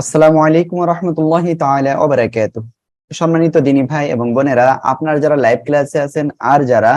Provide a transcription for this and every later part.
আসসালামু আলাইকুম রহমতুল্লাহ তাআলা সম্মানিত দিনী ভাই এবং বোনেরা, আপনারা যারা লাইভ ক্লাসে আছেন আর যারা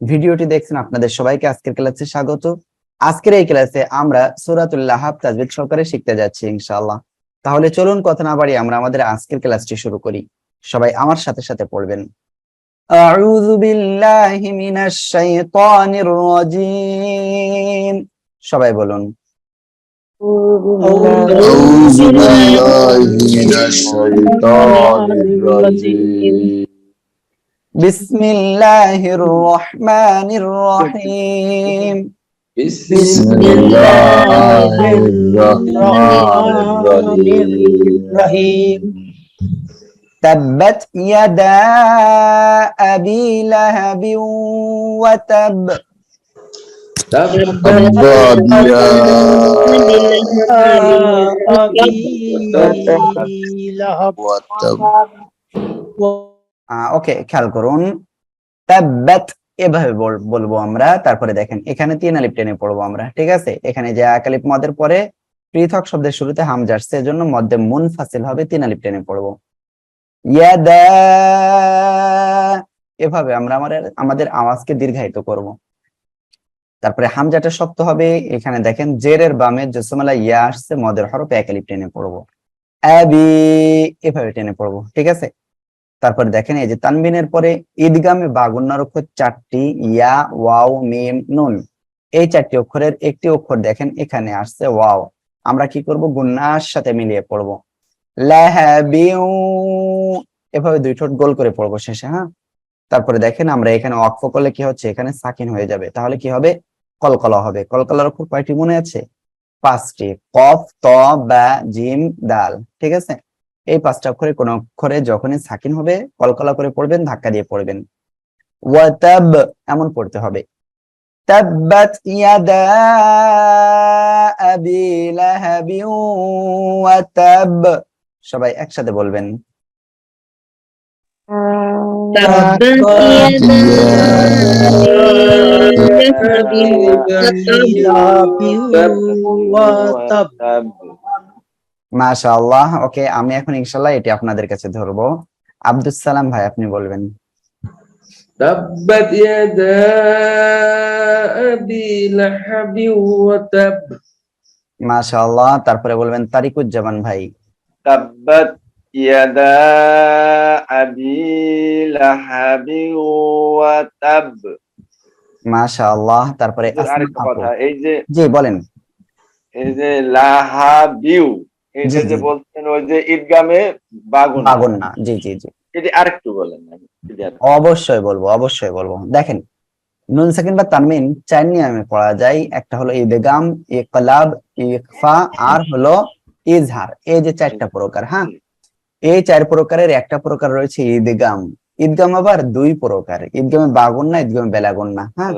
ভিডিওটি দেখছেন, আপনাদের সবাইকে আজকের ক্লাসে স্বাগত। আজকের এই ক্লাসে আমরা সূরাতুল লাহাব তাজবিদ সহকারে শিখতে যাচ্ছি ইনশাআল্লাহ। তাহলে চলুন, কথা না বাড়িয়ে আমরা আমাদের আজকের ক্লাসটি শুরু করি। সবাই আমার সাথে সাথে পড়বেন। সবাই বলুন أعوذ بالله من الشيطان الرجيم. بسم الله الرحمن الرحيم. بسم الله الرحمن الرحيم. تبت يدا أبي لهب وتب. تبت يدا وتب ওকে খেয়াল করুন তাব্বাত এভাবে বল- বলবো আমরা তারপরে দেখেন এখানে তিন আলিফ টেনে পড়বো আমরা ঠিক আছে এখানে যে একালিপ মদের পরে পৃথক শব্দের শুরুতে হামজা আসছে এজন্য মধ্যে মুন ফাসিল হবে তিন আলিফ টেনে পড়বো ইয়াদা এভাবে আমরা আমাদের আমাদের আওয়াজকে দীর্ঘায়িত করব তারপরে হামজাটা শক্ত হবে। এখানে দেখেন, জেরের বামে জসমালা ইয়া আসছে, মদের হরফ একালিপ টেনে পড়ব। আবি, এভাবে টেনে পড়ব, ঠিক আছে? তারপরে দেখেন, এই যে তানবিনের পরে ঈদগামে বাগুন্নার অক্ষর চারটি, ইয়া, ওয়াও, মিম, নুন। এই চারটি অক্ষরের একটি অক্ষর দেখেন, এখানে আসছে ওয়াও। আমরা কি করব? গুন্নার সাথে মিলিয়ে পড়ব। লাহাবিউ, এভাবে দুই ঠোঁট গোল করে পড়ব শেষে হ্যাঁ? তারপরে দেখেন, আমরা এখানে অক্ষ করলে কি হচ্ছে? এখানে সাকিন হয়ে যাবে। তাহলে কি হবে? কলকলা হবে। কলকলার অক্ষর কয়টি মনে আছে? পাঁচটি। কফ, ত, বা, জিম দাল ঠিক আছে? এই পাঁচটা অক্ষরে কোন অক্ষরে যখনই সাকিন হবে, কলকলা করে পড়বেন, ধাক্কা দিয়ে পড়বেন। ওয়াতাব এমন পড়তে হবে। তাব্বাত ইয়াদা আবি লাহাবি ওয়াতাব সবাই একসাথে বলবেন। تبت মাশাআল্লাহ ওকে আমি এখন ইনশাআল্লাহ এটি আপনাদের কাছে ধরবো আব্দুস সালাম ভাই আপনি বলবেন تبت يدا أبي لهب وتب মাশাআল্লাহ তারপরে বলবেন তারিকুজ্জামান ভাই تبت يدا أبي لهب وتب মাশাআল্লাহ তারপরে এর আরেকটা আসমা আপু। কথা এই যে জি বলেন এই যে লাহাবিউ এই জি, যে যে জি। বলছেন ওই যে ঈদগামে বাগুন আগুন না জি জি জি এটি আরেকটু বলেন না যদি আর- অবশ্যই বলবো অবশ্যই বলবো দেখেন নুন সাকিন বা তানমিন চার নিয়মে পড়া যায় একটা হলো ইদগাম ইকলাব ইকফা আর হলো ইজহার এই যে চারটা প্রকার হ্যাঁ এই চার প্রকারের একটা প্রকার রয়েছে ঈদগাম। ঈদগাম আবার দুই প্রকার। ঈদগামে বাগুন না ঈদগামে বেলাগুন না হ্যাঁ।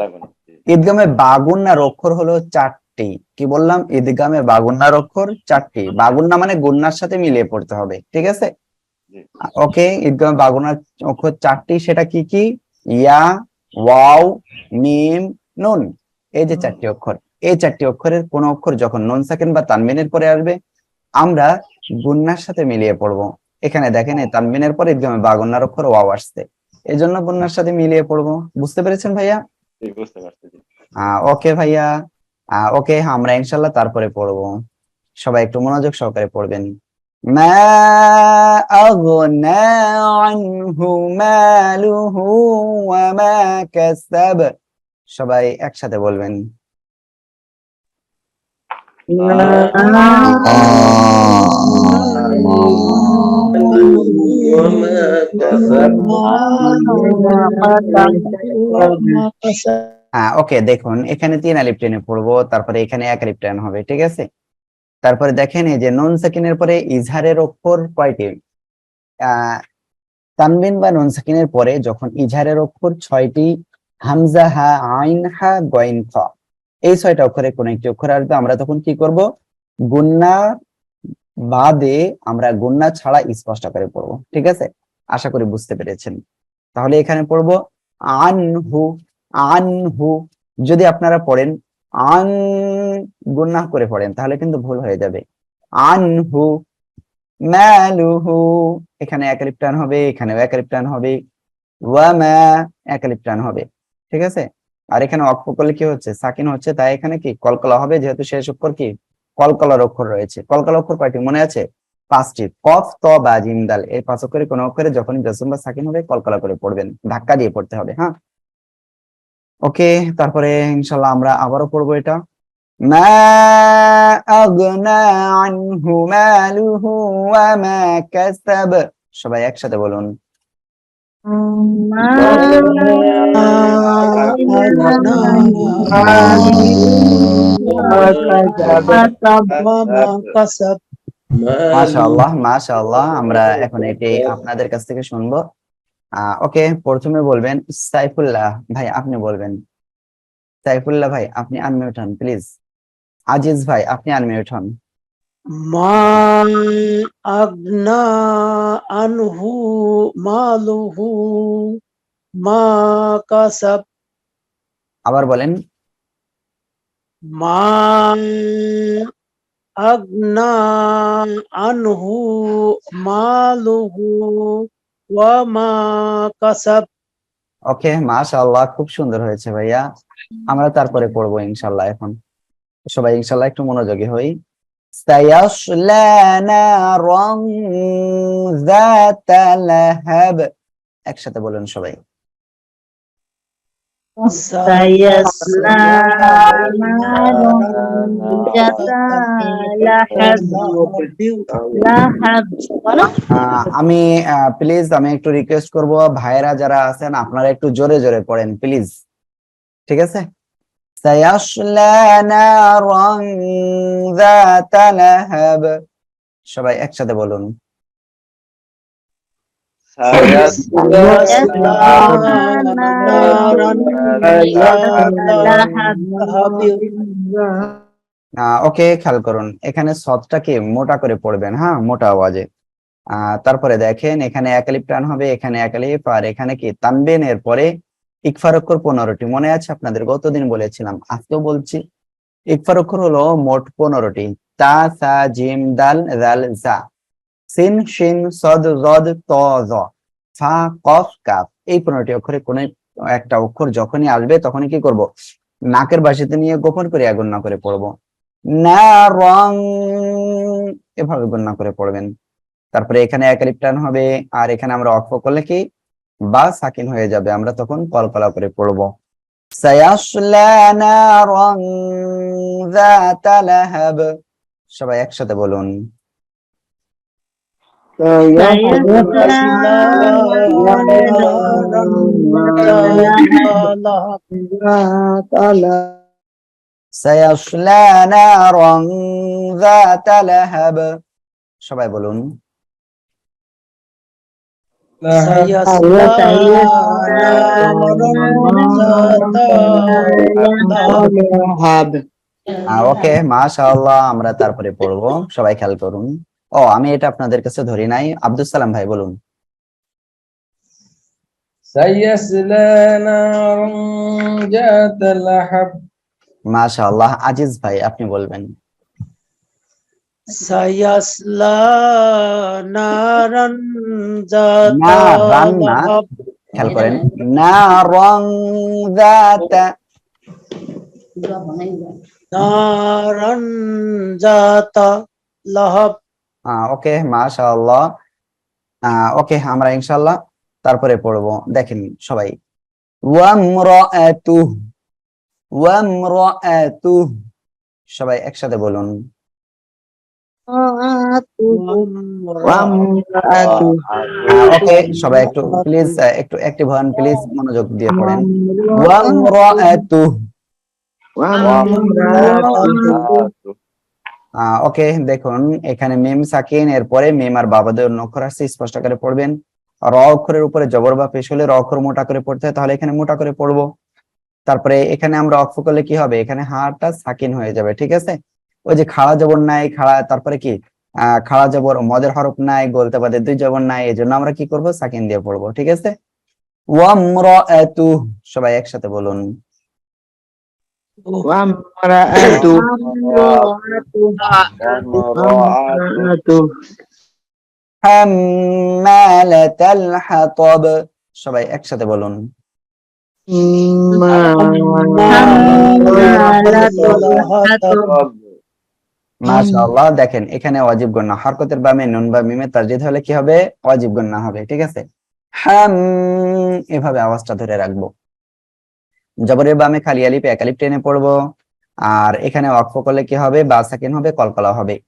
ঈদগামে বাগুন্নার অক্ষর হলো চারটি। কি বললাম? ঈদগামে বাগুন্নার অক্ষর চারটি। বাগুন্না মানে গুন্নার সাথে মিলিয়ে পড়তে হবে ঠিক আছে? ওকে ঈদগামে বাগুন্নার অক্ষর চারটি সেটা কি কি? ইয়া ওয়াও মিম নুন। এই যে চারটি অক্ষর। এই চারটি অক্ষরের কোন অক্ষর যখন নুন সাকিন বা তানমিনের পরে আসবে আমরা গুন্নার সাথে মিলিয়ে পড়ব। এখানে দেখেন এই তানমিনের পরে ঈদগামে বাগুন্নার অক্ষর ওয়াও আসছে। এই জন্য গুন্নার সাথে মিলিয়ে পড়ব। বুঝতে পেরেছেন ভাইয়া? বুঝতে পারছি ওকে ভাইয়া। আহ ওকে আমরা ইনশাল্লাহ তারপরে পড়ব। সবাই একটু মনোযোগ সহকারে পড়বেন। মা আগনা আনহু মালুহু ওয়া মা কাসাব। সবাই একসাথে বলবেন। وما كسب হ্যাঁ ওকে দেখুন এখানে তিন আলিফ টেনে পড়বো তারপরে এখানে এক আলিফ টেন হবে ঠিক আছে তারপরে দেখেন এই যে নুন সাকিনের পরে ইজহারের অক্ষর কয়টি আহ তানবিন বা নুন সাকিনের পরে যখন ইজহারের অক্ষর ছয়টি হামজা হা আইন হা গইন খ এই ছয়টা অক্ষরে কোন একটি অক্ষর আসবে আমরা তখন কি করব গুন্না বাদে আমরা গুন্না ছাড়া স্পষ্ট করে পড়ব, ঠিক আছে? আশা করি বুঝতে পেরেছেন। তাহলে এখানে পড়ব, আনহু আনহু, যদি আপনারা পড়েন, আন গুন্নাহ করে পড়েন, তাহলে কিন্তু ভুল হয়ে যাবে। আন আনহু, মালুহু, এখানে একালিপ হবে, এখানেও একালিপ টান হবে। ওয়া মা একালিপ টান হবে, ঠিক আছে? আর এখানে অক্ষ করলে কি হচ্ছে? সাকিন হচ্ছে, তাই এখানে কি? কলকলা হবে, যেহেতু শেষ অক্ষর কি? কলকলার অক্ষর রয়েছে। কলকলা অক্ষর কয়টি? মনে আছে? পাঁচটি। কফ, ত, বা, জিম, দাল। এই পাঁচ অক্ষরে, কোন অক্ষরে যখন জসম বা সাকিন হবে, কলকলা করে পড়বেন। ধাক্কা দিয়ে পড়তে হবে হ্যাঁ? ওকে, তারপরে ইনশাল্লাহ আমরা আবারও পড়ব এটা। মা মা সবাই একসাথে বলুন। মাশাআল্লাহ মাশাআল্লাহ। আমরা এখন এটি আপনাদের কাছ থেকে শুনব। ওকে প্রথমে বলবেন সাইফুল্লাহ ভাই আপনি বলবেন। সাইফুল্লাহ ভাই আপনি আনমিউট হন প্লিজ আজিজ ভাই আপনি আনমিউট হন। মা আগনা আনহু মালুহু মা কাসাব। আবার বলেন। মা আগনা আনহু মালুহু ওয়া মা কাসাব ওকে মাশাআল্লাহ খুব সুন্দর হয়েছে ভাইয়া আমরা তারপরে পড়বো ইনশাল্লাহ এখন সবাই ইনশাল্লাহ একটু মনোযোগী হই سيصلى نارا ذات لهب একসাথে বলুন সবাই سيصلى نارا ذات لهب لهب আহ, আমি প্লিজ আমি একটু রিকোয়েস্ট করব ভাইরা যারা আছেন আপনারা একটু জোরে জোরে পড়েন প্লিজ ঠিক আছে سيصلى نارا ذات لهب সবাই একসাথে বলুন ওকে, খেয়াল করুন। এখানে সদটাকে মোটা করে পড়বেন হ্যাঁ? মোটা আওয়াজে। তারপরে দেখেন, এখানে একালিপ টান হবে, এখানে একালিপ, আর এখানে কি? তানবেন এর পরে ইকফার অক্ষর পনেরোটি। মনে আছে আপনাদের? গতদিন বলেছিলাম, আজকেও বলছি। ইকফার অক্ষর হলো মোট পনেরোটি। তা, সা, জিম, দাল দাল জা। সিন শিন সদ রদ ত, জ, ফা, কফ, কাফ। এই পনেরোটি অক্ষরে কোন একটা অক্ষর যখনই আসবে তখনই কি করব? নাকের বাসিতে নিয়ে গোপন করে গণ্য করে পড়ব। না রং, এভাবে গণ্য করে পড়বেন। তারপরে এখানে একালিপ টান হবে, আর এখানে আমরা অক্ষ করলে কি? বা সাকিন হয়ে যাবে। আমরা তখন কলকলা করে পড়ব। সবাই একসাথে বলুন। সবাই বলুন। ওকে মাশাআল্লাহ আমরা তারপরে পড়ব। সবাই খেয়াল করুন। ও আমি এটা আপনাদের কাছে ধরি নাই। আব্দুল সালাম ভাই বলুন। মাশাআল্লাহ আজিজ ভাই আপনি বলবেন। খেয়াল করেন। না রং লহব ওকে মাশাআল্লাহ। ওকে আমরা ইনশাআল্লাহ তারপরে পড়ব। দেখেন সবাই। ওয়ামরাআতু ওয়ামরাআতু সবাই একসাথে বলুন। ওকে সবাই একটু প্লিজ একটু অ্যাক্টিভ হন প্লিজ মনোযোগ দিয়ে পড়েন। ওয়ামরাআতু ওকে, দেখুন, এখানে মেম সাকিন, এরপরে মেম আর বাবাদের অন্য অক্ষর আসছে স্পষ্ট করে পড়বেন। র অক্ষরের উপরে জবর বা পেশ হলে র অক্ষর মোটা করে পড়তে হয়, তাহলে এখানে মোটা করে পড়ব। তারপরে এখানে আমরা অক্ষ করলে কি হবে? এখানে হাড়টা সাকিন হয়ে যাবে, ঠিক আছে? ওই যে খাড়া জবর নাই, খাড়া, তারপরে কি? আহ খাড়া জবর, মদের হরফ নাই বলতে পারে দুই জবর নাই এই জন্য আমরা কি করব? সাকিন দিয়ে পড়ব, ঠিক আছে? সবাই একসাথে বলুন। হাতাব সবাই একসাথে বলুন। মাশাআল্লাহ দেখেন এখানে অজীব গন্না হরকতের বামে নুন বা মিমে তাসদিদ হলে কি হবে? ওয়াজিব গন্না হবে ঠিক আছে? হাম এভাবে আওয়াজটা ধরে রাখব। জবরের বামে খালি আলিফ এক আলিফ টেনে পড়ব। আর এখানে ওয়াকফ করলে কি হবে? বা সাকিন হবে কলকলা হবে।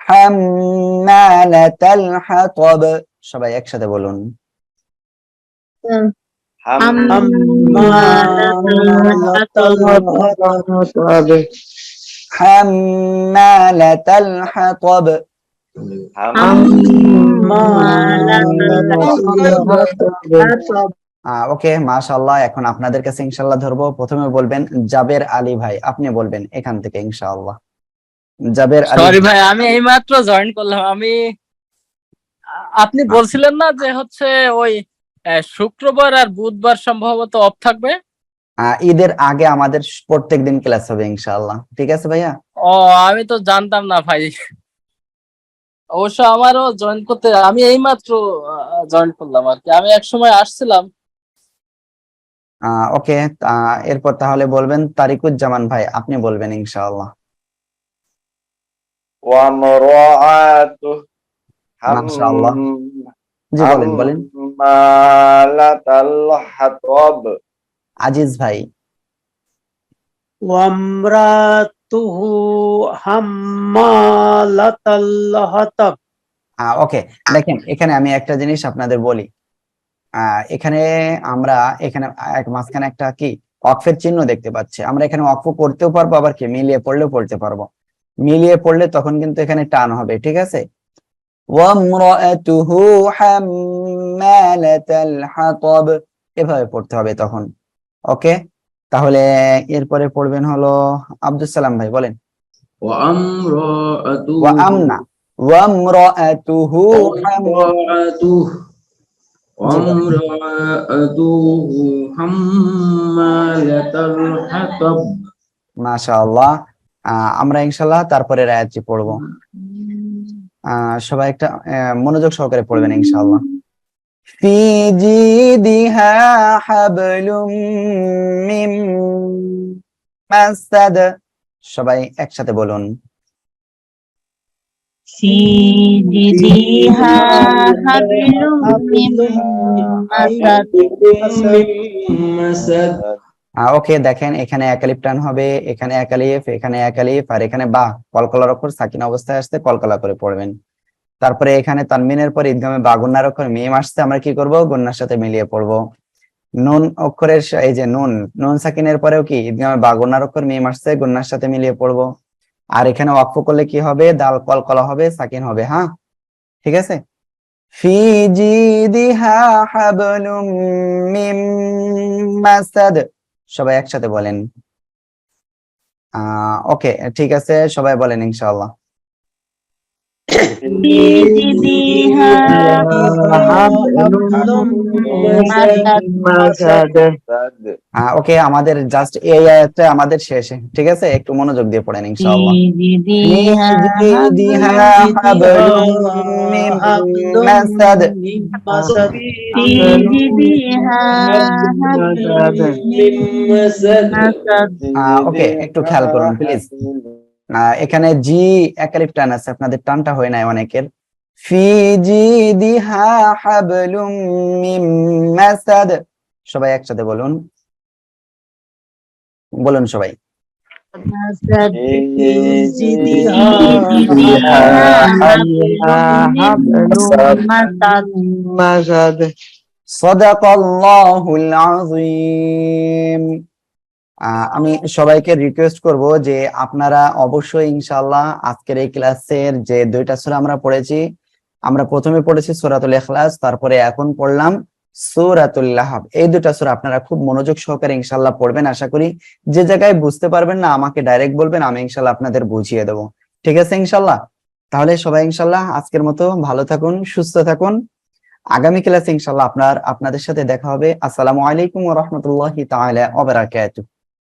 হাম্মালাতাল হাতাব। সবাই একসাথে বলুন। হাম। হাম্মালাতাল হাতাব। ওকে মাশাআল্লাহ এখন আপনাদের কাছে ইনশাল্লাহ ধরবো। প্রথমে বলবেন জাবের আলী ভাই আপনি বলবেন এখান থেকে ইনশাআল্লাহ। জাবের আলী সরি ভাই আমি এইমাত্র জয়েন করলাম। আমি আপনি বলছিলেন না যে হচ্ছে ওই শুক্রবার আর বুধবার সম্ভবত অফ থাকবে? ঈদের আগে আমাদের প্রত্যেকদিন ক্লাস হবে ইনশাআল্লাহ। ঠিক আছে ভাইয়া? ও আমি তো জানতাম না ভাই। অবশ্য আমারও জয়েন করতে আমি এইমাত্র জয়েন করলাম আর কি। আমি এক সময় আসছিলাম। ওকে এরপর তাহলে বলবেন তারিকুজ্জামান ভাই আপনি বলবেন ইনশাআল্লাহ। ওয়া মরাআতু মাশাআল্লাহ। জি বলেন বলেন। আজিজ ভাই। ওয়ামরাতুহু হাম্মালাতাল হাতাব। ওকে দেখেন এখানে আমি একটা জিনিস আপনাদের বলি। এখানে আমরা এখানে এক মাঝখানে একটা কি অক্ফের চিহ্ন দেখতে পাচ্ছি। আমরা এখানে অক্ফ করতেও পারব আবার কি মিলিয়ে পড়লেও পড়তে পারব। মিলিয়ে পড়লে তখন কিন্তু এখানে টান হবে ঠিক আছে? এভাবে পড়তে হবে তখন ওকে? তাহলে এরপরে পড়বেন হলো আব্দুল সালাম ভাই বলেন। আমনা وامرأته وامرأته حمالة الحطب মাশাআল্লাহ আহ, আমরা ইনশাআল্লাহ তারপরে আয়াতটি পড়বো আহ, সবাই একটা আহ, মনোযোগ সহকারে পড়বেন ইনশাআল্লাহ ফি জিদিহা হাবলুম মিম মাসাদ সবাই একসাথে বলুন في جيدها حبل من مسد مسد ওকে দেখেন এখানে একালিপ টান হবে এখানে একালিফ এখানে একালিফ আর এখানে বা কলকলার অক্ষর সাকিন অবস্থায় আসতে কলকলা করে পড়বেন তারপরে এখানে তানমিনের পর ঈদগামে বা গুন্নার অক্ষর মিম আসছে আমরা কি করব গুন্নার সাথে মিলিয়ে পড়বো নুন অক্ষরের সা- এই যে নুন নুন সাকিনের পরেও কি ঈদগামে বা গুন্নার অক্ষর মিম আসছে গুন্নার সাথে মিলিয়ে পড়বো আর এখানে ওয়াকফ করলে কি হবে? দাল কল কলা হবে, সাকিন হবে হ্যাঁ? ঠিক আছে? মিম সবাই একসাথে বলেন। ওকে, ঠিক আছে, সবাই বলেন ইনশাআল্লাহ। ওকে আমাদের জাস্ট এই আয়াতটা আমাদের শেষে, ঠিক আছে? একটু মনোযোগ দিয়ে পড়েন ওকে একটু খেয়াল করুন প্লিজ এখানে জি একালিপ টান আছে আপনাদের টানটা হয় নাই অনেকের। ফি জিদিহা হাবলুম মিন মাসাদ। সবাই একসাথে বলুন। বলুন সবাই। আমি সবাইকে রিকোয়েস্ট করব যে আপনারা অবশ্যই ইনশাল্লাহ আজকের এই ক্লাসের যে দুইটা সুরা আমরা পড়েছি আমরা প্রথমে পড়েছি সূরাতুল ইখলাস, তারপরে এখন পড়লাম সূরাতুল এই দুটা সূরা আপনারা খুব মনোযোগ সহকারে ইনশাল্লাহ পড়বেন, আশা করি যে জায়গায় বুঝতে পারবেন না, আমাকে ডাইরেক্ট বলবেন, আমি ইনশাল্লাহ আপনাদের বুঝিয়ে দেবো। ঠিক আছে ইনশাল্লাহ তাহলে সবাই ইনশাল্লাহ আজকের মতো ভালো থাকুন, সুস্থ থাকুন। আগামী ক্লাসে ইনশাআল্লাহ আপনার, আপনাদের সাথে দেখা হবে। আসসালামু আলাইকুম রাহমাতুল্লাহি তাআলা ওয়া বারাকাতুহু।